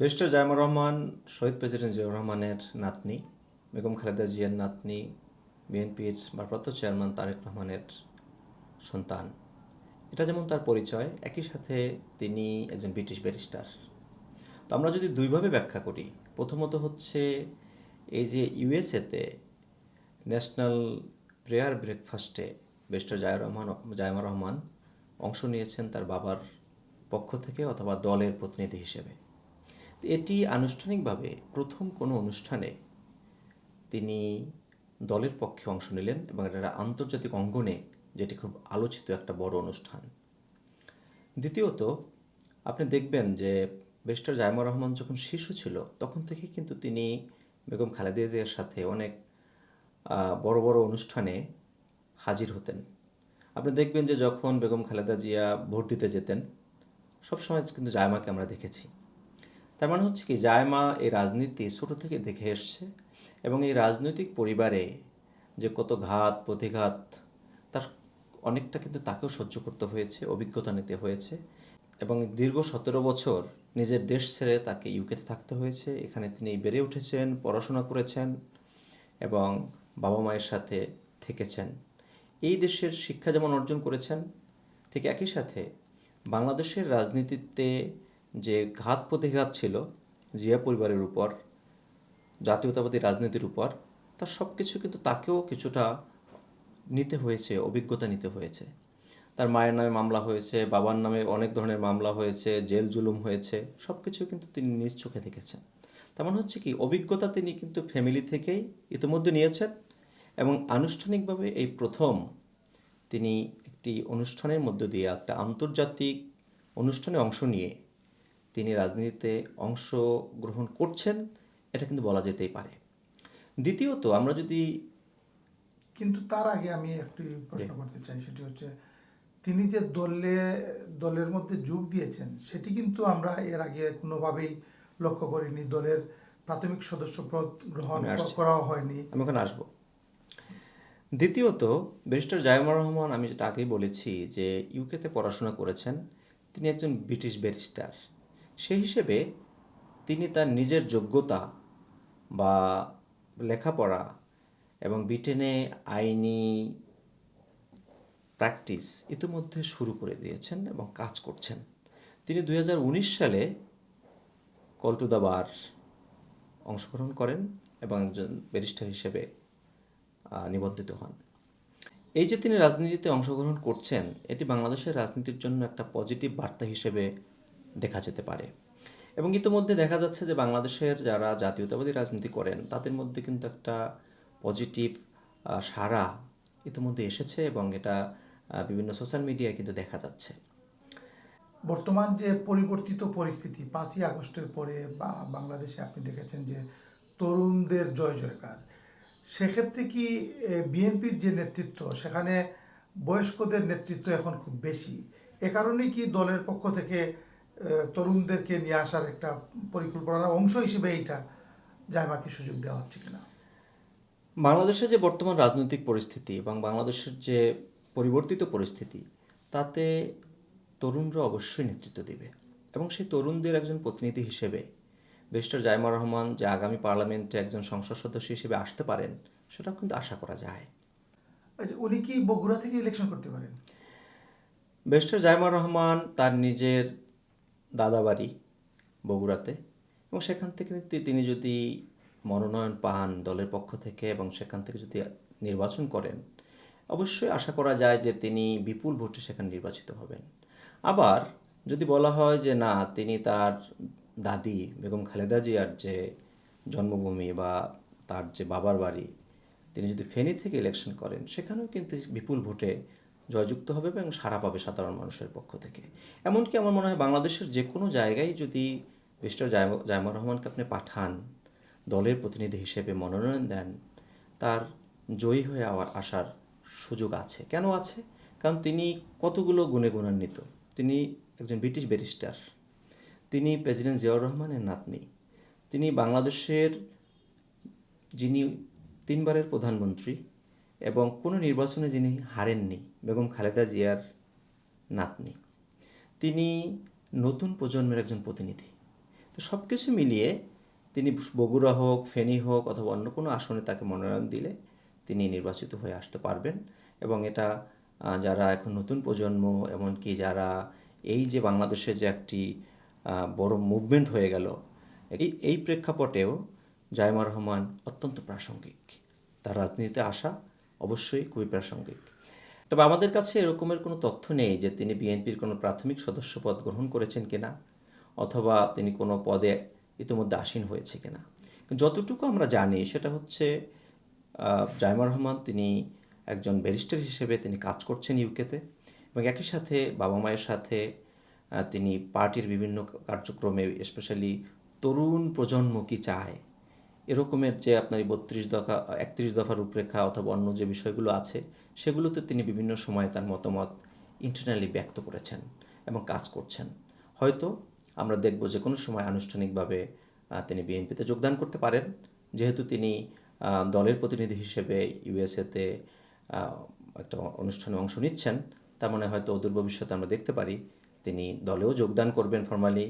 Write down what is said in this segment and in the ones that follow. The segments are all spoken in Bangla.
ব্যারিস্টার জায়মুর রহমান শহীদ প্রেসিডেন্ট জিয়াউর রহমানের নাতনি বেগম খালেদা জিয়ার নাতনি বিএনপির ভারপ্রাপ্ত চেয়ারম্যান তারেক রহমানের সন্তান। এটা যেমন তার পরিচয়, একই সাথে তিনি একজন ব্রিটিশ ব্যারিস্টার তো আমরা যদি দুইভাবে ব্যাখ্যা করি, প্রথমত হচ্ছে এই যে ইউএসএতে ন্যাশনাল প্রেয়ার ব্রেকফাস্টে ব্যারিস্টার জায়ুর রহমান জায়মা রহমান অংশ নিয়েছেন তার বাবার পক্ষ থেকে অথবা দলের প্রতিনিধি হিসেবে। এটি আনুষ্ঠানিকভাবে প্রথম কোনো অনুষ্ঠানে তিনি দলের পক্ষে অংশ নিলেন এবং এটা আন্তর্জাতিক অঙ্গনে যেটি খুব আলোচিত একটা বড় অনুষ্ঠান। দ্বিতীয়ত, আপনি দেখবেন যে বেস্টার জায়মা রহমান যখন শিশু ছিল, তখন থেকে কিন্তু তিনি বেগম খালেদা জিয়ার সাথে অনেক বড় বড় অনুষ্ঠানে হাজির হতেন। আপনি দেখবেন যে যখন বেগম খালেদা জিয়া ভোট দিতে যেতেন, সবসময় কিন্তু জায়মাকে আমরা দেখেছি। তার মানে হচ্ছে কি, জায়মা এই রাজনীতি ছোটো থেকে দেখে এসছে এবং এই রাজনৈতিক পরিবারে যে কত ঘাত, প্রতিঘাত, তার অনেকটা কিন্তু তাকেও সহ্য করতে হয়েছে, অভিজ্ঞতা নিতে হয়েছে এবং দীর্ঘ সতেরো বছর নিজের দেশ ছেড়ে তাকে ইউকেতে থাকতে হয়েছে। এখানে তিনি বেড়ে উঠেছেন, পড়াশোনা করেছেন এবং বাবা মায়ের সাথে থেকেছেন। এই দেশের শিক্ষা যেমন অর্জন করেছেন, ঠিক একই সাথে বাংলাদেশের রাজনীতিতে যে ঘাত প্রতিঘাত ছিল, জিয়া পরিবারের উপর, জাতীয়তাবাদী রাজনীতির উপর তার সব কিছু কিন্তু তাকেও কিছুটা নিতে হয়েছে, অভিজ্ঞতা নিতে হয়েছে। তার মায়ের নামে মামলা হয়েছে, বাবার নামে অনেক ধরনের মামলা হয়েছে, জেল জুলুম হয়েছে সব কিছু কিন্তু তিনি নিজ চোখে দেখেছেন। তেমন হচ্ছে কি, অভিজ্ঞতা তিনি কিন্তু ফ্যামিলি থেকেই ইতিমধ্যে নিয়েছেন এবং আনুষ্ঠানিকভাবে এই প্রথম তিনি একটি অনুষ্ঠানের মধ্য দিয়ে একটা আন্তর্জাতিক অনুষ্ঠানে অংশ নিয়ে তিনি রাজনীতিতে অংশগ্রহণ করছেন এটা কিন্তু বলা যেতেই পারে। দ্বিতীয়ত আমরা যদি কিন্তু তার আগে আমি একটি প্রশ্ন করতে চাই সেটি হচ্ছে তিনি যে দলে দলের মধ্যে যোগ দিয়েছেন সেটি কিন্তু আমরা এর আগে কোনোভাবেই লক্ষ্য করিনি। দলের প্রাথমিক সদস্য পদ গ্রহণ। করা হয়নি। আমি ওখানে আসব। দ্বিতীয়ত ব্যারিস্টার জায়মা রহমান আমি যেটা আগেই বলেছি যে ইউকেতে পড়াশোনা করেছেন তিনি একজন ব্রিটিশ ব্যারিস্টার। সেই হিসেবে তিনি তার নিজের যোগ্যতা বা লেখাপড়া এবং ব্রিটেনে আইনি প্র্যাকটিস ইতিমধ্যে শুরু করে দিয়েছেন এবং কাজ করছেন। তিনি দু হাজার উনিশ সালে কল টু দ্য বার অংশগ্রহণ করেন এবং একজন ব্যারিস্টার হিসেবে নিবন্ধিত হন। এই যে তিনি রাজনীতিতে অংশগ্রহণ করছেন, এটি বাংলাদেশের রাজনীতির জন্য একটা পজিটিভ বার্তা হিসেবে দেখা যেতে পারে। এবং ইতিমধ্যে দেখা যাচ্ছে যে বাংলাদেশের যারা জাতীয়তাবাদী রাজনীতি করেন, তাদের মধ্যে কিন্তু একটা পজিটিভ সারা ইতিমধ্যে এসেছে এবং এটা বিভিন্ন সোশ্যাল মিডিয়ায় কিন্তু দেখা যাচ্ছে। বর্তমান যে পরিবর্তিত পরিস্থিতি, পাঁচই আগস্টের পরে বা বাংলাদেশে আপনি দেখেছেন যে তরুণদের জয় জয়কার। সেক্ষেত্রে কি বিএনপির যে নেতৃত্ব, সেখানে বয়স্কদের নেতৃত্ব এখন খুব বেশি। এ কারণেই কি দলের পক্ষ থেকে তরুণদেরকে নিয়ে আসার একটা পরিকল্পনার অংশ হিসেবে এইটা জায়মাকে সুযোগ দেওয়া হচ্ছে কিনা। বাংলাদেশের যে বর্তমান রাজনৈতিক পরিস্থিতি এবং বাংলাদেশের যে পরিবর্তিত পরিস্থিতি তাতে তরুণরা অবশ্যই নেতৃত্ব দেবে এবং সেই তরুণদের একজন প্রতিনিধি হিসেবে বেস্টার জায়মা রহমান যে আগামী পার্লামেন্টে একজন সংসদ সদস্য হিসেবে আসতে পারেন সেটাও কিন্তু আশা করা যায়। উনি কি বগুড়া থেকে ইলেকশন করতে পারেন? বেস্টার জায়মা রহমান তার নিজের দাদাবাড়ি বগুড়াতে এবং সেখান থেকে তিনি যদি মনোনয়ন পান দলের পক্ষ থেকে এবং সেখান থেকে যদি নির্বাচন করেন, অবশ্যই আশা করা যায় যে তিনি বিপুল ভোটে সেখানে নির্বাচিত হবেন। আবার যদি বলা হয় যে না, তিনি তার দাদি বেগম খালেদা জিয়ার যে জন্মভূমি বা তার যে বাবার বাড়ি, তিনি যদি ফেনী থেকে ইলেকশন করেন, সেখানেও কিন্তু বিপুল ভোটে জয়যুক্ত হবে এবং সাড়া পাবে সাধারণ মানুষের পক্ষ থেকে। এমনকি আমার মনে হয় বাংলাদেশের যে কোনো জায়গায় যদি মিস্টার জায়মা রহমানকে আপনি পাঠান, দলের প্রতিনিধি হিসেবে মনোনয়ন দেন, তার জয়ী হয়ে আবার আসার সুযোগ আছে। কেন আছে? কারণ তিনি কতগুলো গুণে গুণান্বিত। তিনি একজন ব্রিটিশ ব্যারিস্টার। তিনি প্রেসিডেন্ট জিয়াউর রহমানের নাতনি। তিনি বাংলাদেশের যিনি তিনবারের প্রধানমন্ত্রী এবং কোনো নির্বাচনে যিনি হারেননি, বেগম খালেদা জিয়ার নাতনি, তিনি নতুন প্রজন্মের একজন প্রতিনিধি। তো সব কিছু মিলিয়ে তিনি বগুড়া হোক, ফেনী হোক অথবা অন্য কোনো আসনে তাকে মনোনয়ন দিলে তিনি নির্বাচিত হয়ে আসতে পারবেন এবং এটা যারা এখন নতুন প্রজন্ম এমনকি যারা এই যে বাংলাদেশে যে একটি বড় মুভমেন্ট হয়ে গেল, এই এই প্রেক্ষাপটেও জায়মা রহমান অত্যন্ত প্রাসঙ্গিক। তার রাজনীতিতে আসা অবশ্যই খুবই প্রাসঙ্গিক। তবে আমাদের কাছে এরকমের কোনো তথ্য নেই যে তিনি বিএনপির কোনো প্রাথমিক সদস্যপদ গ্রহণ করেছেন কিনা, অথবা তিনি কোনো পদে ইতিমধ্যে আসীন হয়েছে কিনা। যতটুকু আমরা জানি, সেটা হচ্ছে জাইমা রহমান তিনি একজন ব্যারিস্টার হিসেবে তিনি কাজ করছেন ইউকেতে, এবং একই সাথে বাবা মায়ের সাথে তিনি পার্টির বিভিন্ন কার্যক্রমে, স্পেশালি তরুণ প্রজন্ম কি চায় এরকমের যে আপনার এই বত্রিশ দফা, একত্রিশ দফা রূপরেখা অথবা অন্য যে বিষয়গুলো আছে, সেগুলোতে তিনি বিভিন্ন সময়ে তার মতামত ইন্টারনালি ব্যক্ত করেছেন এবং কাজ করছেন। হয়তো আমরা দেখব যে কোনো সময় আনুষ্ঠানিকভাবে তিনি বিএনপিতে যোগদান করতে পারেন। যেহেতু তিনি দলের প্রতিনিধি হিসেবে ইউএসএতে একটা অনুষ্ঠানে অংশ নিচ্ছেন, তার মানে হয়তো অদূর ভবিষ্যতে আমরা দেখতে পারি তিনি দলেও যোগদান করবেন ফর্মালি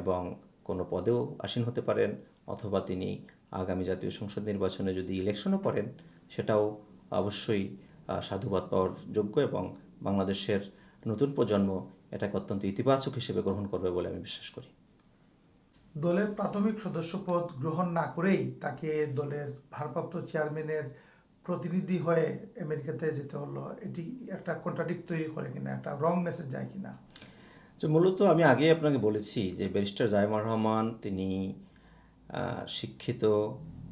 এবং কোনো পদেও আসীন হতে পারেন। অথবা তিনি আগামী জাতীয় সংসদ নির্বাচনে যদি ইলেকশনও করেন সেটাও অবশ্যই সাধুবাদ পাওয়ার যোগ্য এবং বাংলাদেশের নতুন প্রজন্ম এটাকে অত্যন্ত ইতিবাচক হিসেবে গ্রহণ করবে বলে আমি বিশ্বাস করি। দলের প্রাথমিক সদস্যপদ গ্রহণ না করেই তাকে দলের ভারপ্রাপ্ত চেয়ারম্যানের প্রতিনিধি হয়ে আমেরিকাতে যেতে হলো এটি একটা কন্ট্রাডিক্ট তৈরি করে কিনা একটা রং মেসেজ যায় কিনা? যে মূলত আমি আগেই আপনাকে বলেছি যে ব্যারিস্টার জায়মা রহমান তিনি শিক্ষিত,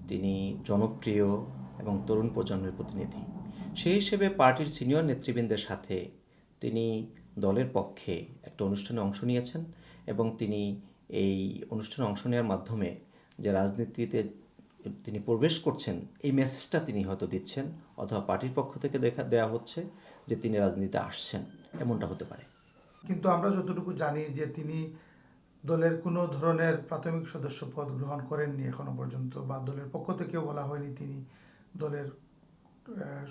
তিনি জনপ্রিয় এবং তরুণ প্রজন্মের প্রতিনিধি। সেই হিসেবে পার্টির সিনিয়র নেতৃবৃন্দের সাথে তিনি দলের পক্ষে একটা অনুষ্ঠানে অংশ নিয়েছেন এবং তিনি এই অনুষ্ঠানে অংশ নেওয়ার মাধ্যমে যে রাজনীতিতে তিনি প্রবেশ করছেন, এই মেসেজটা তিনি হয়তো দিচ্ছেন অথবা পার্টির পক্ষ থেকে দেখা দেওয়া হচ্ছে যে তিনি রাজনীতিতে আসছেন, এমনটা হতে পারে। কিন্তু আমরা যতটুকু জানি যে তিনি দলের কোনো ধরনের প্রাথমিক সদস্য পদ গ্রহণ করেননি এখনও পর্যন্ত বা দলের পক্ষ থেকেও বলা হয়নি তিনি দলের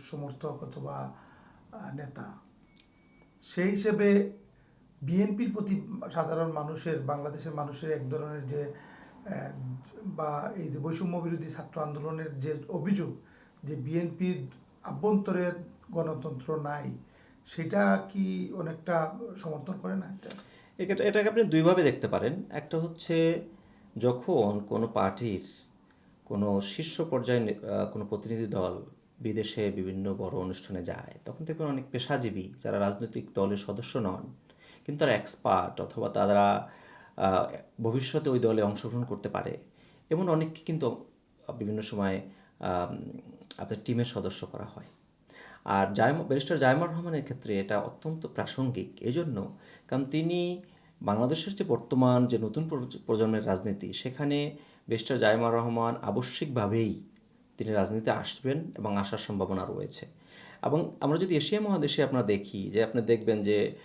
সমর্থক অথবা নেতা। সেই হিসেবে বিএনপির প্রতি সাধারণ মানুষের, বাংলাদেশের মানুষের এক ধরনের যে বা এই যে বৈষম্য বিরোধী ছাত্র আন্দোলনের যে অভিযোগ যে বিএনপির আভ্যন্তরে গণতন্ত্র নাই, সেটা কি অনেকটা সমর্থন করে না এটা? এটা এটাকে আপনি দুইভাবে দেখতে পারেন। একটা হচ্ছে যখন কোনো পার্টির কোনো শীর্ষ পর্যায়ে কোনো প্রতিনিধি দল বিদেশে বিভিন্ন বড় অনুষ্ঠানে যায়, তখন দেখবেন অনেক পেশাজীবী যারা রাজনৈতিক দলের সদস্য নন, কিন্তু তারা এক্সপার্ট অথবা তারা ভবিষ্যতে ওই দলে অংশগ্রহণ করতে পারে। এমন অনেককে কিন্তু বিভিন্ন সময় আপনার টিমের সদস্য করা হয়। আর জায়ম ব্যারিস্টার জায়মা রহমানের ক্ষেত্রে এটা অত্যন্ত প্রাসঙ্গিক। এজন্য কারণ তিনি বাংলাদেশের যে বর্তমান যে নতুন প্রজ- প্রজন্মের রাজনীতি, সেখানে ব্যারিস্টার জায়মা রহমান আবশ্যিকভাবেই তিনি রাজনীতিতে আসবেন এবং আসার সম্ভাবনা রয়েছে। এবং আমরা যদি এশিয়া মহাদেশে আপনারা দেখি, যে আপনি দেখবেন যে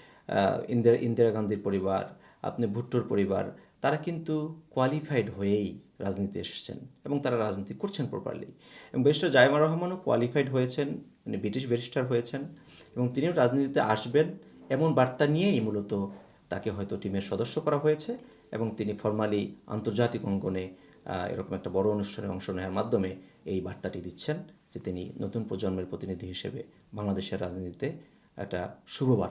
ইন্দিরা ইন্দিরা গান্ধীর পরিবার, আপনি ভুট্টোর পরিবার, তারা কিন্তু কোয়ালিফাইড হয়েই রাজনীতি এসেছেন এবং তারা রাজনীতি করছেন প্রপারলি এবং ব্যারিস্টার জায়মা রহমানও কোয়ালিফাইড হয়েছেন উনি ব্রিটিশ ব্যারিস্টার হয়েছেন এবং তিনিও রাজনীতিতে আসবেন এমন বার্তা নিয়েই মূলত তাকে হয়তো টিমের সদস্য করা হয়েছে এবং তিনি ফর্মালি আন্তর্জাতিক অঙ্গনে এরকম একটা বড় অনুষ্ঠানে অংশ নেওয়ার মাধ্যমে এই বার্তাটি দিচ্ছেন যে তিনি নতুন প্রজন্মের প্রতিনিধি হিসেবে বাংলাদেশের রাজনীতিতে একটা শুভ